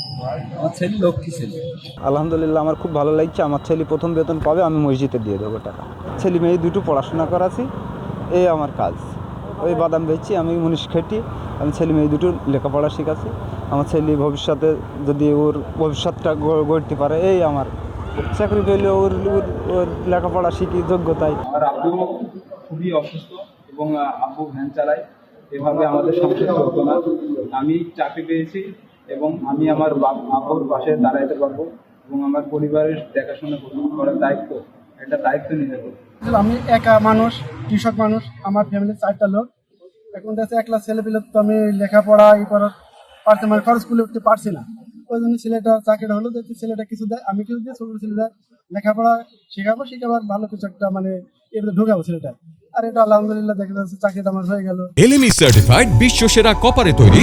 আমার ছেলে লক্ষ্মী ছেলে। আলহামদুলিল্লাহ আমার খুব ভালো লাগছে। আমার ছেলে প্রথম বেতন পাবে আমি মসজিদে দিয়ে দেবো টাকা। ছেলে মেয়ে দুটো পড়াশোনা করাছি এই আমার কাজ। ওই বাদাম বেচছি আমি মুনিশ খেটি আমি ছেলে মেয়ে দুটো লেখাপড়া শিখাচ্ছি আমার ছেলে ভবিষ্যতে যদি ওর ভবিষ্যৎটা গড়তে পারে এই আমার। চাকরি পেলে ওর ওর- ওর লেখাপড়া শিখি যোগ্যতায়। আমার আব্বু খুবই অসুস্থ এবং আব্বু ভ্যান চালায়। এভাবে আমাদের সংসার চলতো না। আমি চাকরি পেয়েছি এবং আমি আমার আব্বুর পাশে দাঁড়াইতে পারব এবং আমার পরিবারের দেখাশোনা করার দায়িত্ব, একটা দায়িত্ব নিতে পারব। আমি একা মানুষ, কৃষক মানুষ, আমার ফ্যামিলির চারটা লোক। এখন দেখছে একলা ছেলে পেলে তো আমি লেখাপড়া, ই করার পারতে মানে খরচ করে উঠতে পারছি না। ওই জন্য ছেলেটা চাকরিটা হলো, দেখছি ছেলেটা কিছু দেয়, আমি কিছু দিয়ে ছোট ছেলেটা লেখাপড়া শেখাবো, শেখাবার ভালো কিছু একটা মানে এর ঢোকাবো ছেলেটা আর এটা আলহামদুলিল্লাহ দেখা যাচ্ছে চাকরিটা আমার হয়ে গেল। এলএমই সার্টিফাইড বিশ্ব সেরা কপারে তৈরি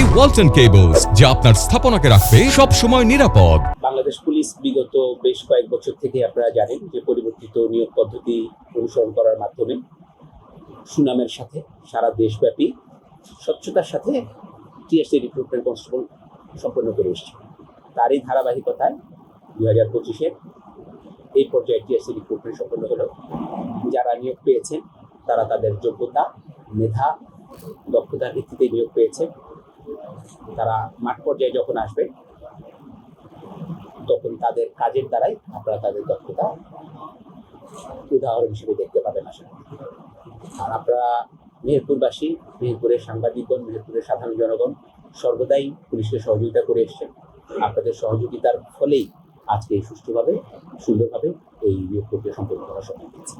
কেবলস যা আপনার স্থাপনাকে রাখবে সব সময় নিরাপদ। বাংলাদেশ পুলিশ বিগত বেশ কয়েক বছর থেকে আপনারা জানেন যে পরিবর্তিত নিয়োগ পদ্ধতি অনুসরণ করার মাধ্যমে সুনামের সাথে সারা দেশব্যাপী স্বচ্ছতার সাথে টিএসসি রিক্রুটমেন্ট কনস্টেবল সম্পন্ন করে এসছে। তারই ধারাবাহিকতায় দুই হাজার পঁচিশে এই পর্যায়ে টিএসসি রিক্রুটমেন্ট সম্পন্ন হলো। যারা নিয়োগ পেয়েছেন তারা তাদের যোগ্যতা, মেধা, দক্ষতার ভিত্তিতে নিয়োগ পেয়েছে। তারা মাঠ পর্যায়ে যখন আসবে, তখন তাদের কাজের দ্বারাই আপনারা তাদের দক্ষতা উদাহরণ হিসেবে দেখতে পাবেন আসলে আর আপনারা মেহেরপুরবাসী মেহেরপুরের সাংবাদিকগণ মেহেরপুরের সাধারণ জনগণ, সর্বদাই পুলিশকে সহযোগিতা করে এসছেন। আপনাদের সহযোগিতার ফলেই আজকে সুষ্ঠুভাবে, সুন্দরভাবে এই নিয়োগ প্রক্রিয়া সম্পন্ন করা সম্ভব হয়েছে।